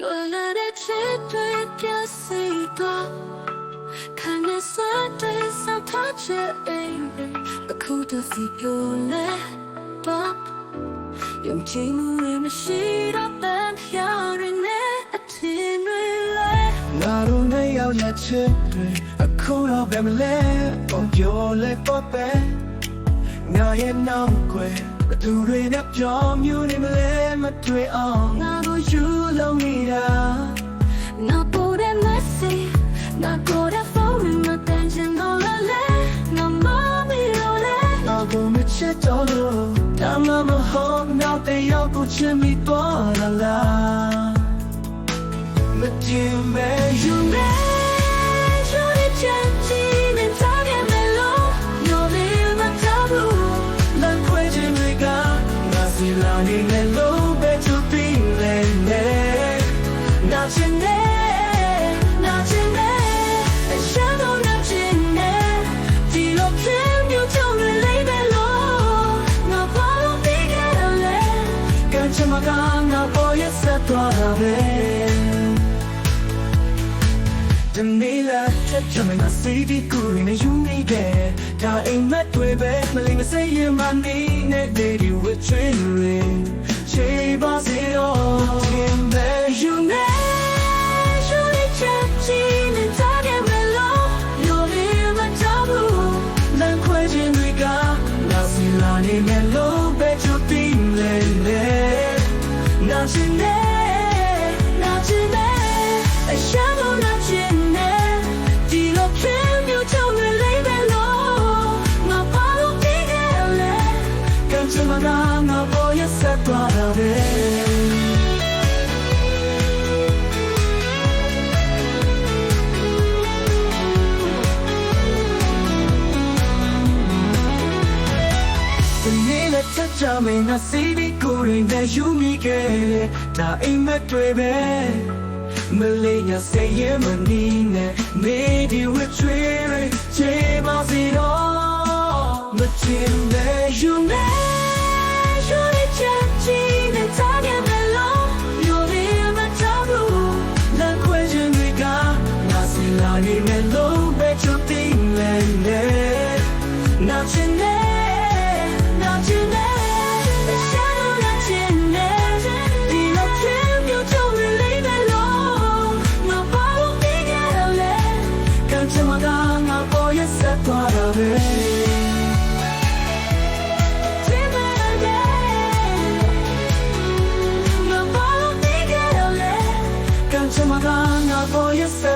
လွန်လာတဲ့ချစ်တွေပြည့်စုံတော့ခံရစတဲ့စောင့်ထားချက်အိမ်အခုတည်းစီပြလဲတော့ယုံကြည်မှုတွေမရှိတော့တဲ့ဖြာရနေအထင်တွေလဲငါတို့နဲ့ရောက်လက်ချစ်တွေအခုတော့ ပဲမလဲပုံပြောလဲပေါ့ပဲငါရဲ့နောက်ွယ်ဘသူတွေနဲ့ပြောမျိုးနေမလဲမတွေ့အောင်ငါတို့ယူလုံးနေတာ No pude más no pude formar tensiendo la ley no mami lo le ငါကိုမချစ်တော့လို့ဒါမှမဟုတ်နောက်တဲ့ရောက်ကိုချင်မိတော့လာလားမတင်မဲ you me သွားတာပဲဒီနေ့လာချက်ချင်မငါစီဒီကူရင်းနဲ့ယူနေတယ်ဒါအိမ်မက်တွေပဲမလေးမစိတ်ရင်မနေနဲ့ Lady with train ချေပါစေတော့တင်ပဲ you me yo le chanti me tagge me lo no le ma tabu လမ်းခွဲခြင်းတွေကငါစီလာနေမယ်လို့ပဲချူပြီးလေလေနာ ကံချင်မကငါပေါ်ရဆက်သွားတာပဲဒီနေ့လက်ချက်ချမင်းငါစီဒီကိုရင်းနဲ့ယူမိခဲ့ဒါအိမ်မက်တွေပဲ မလေးရစေရမနီနဲ့ Maybe we trade ချေပါစီတော့မချင်လေ you me yo le chanti me tagge me lo no le ma tabu လမ်းခွဲခြင်းတွေကငါစီလာနေမယ်လို့ပဲချူတင်လေလေနာချင်နေ သွားတာပဲ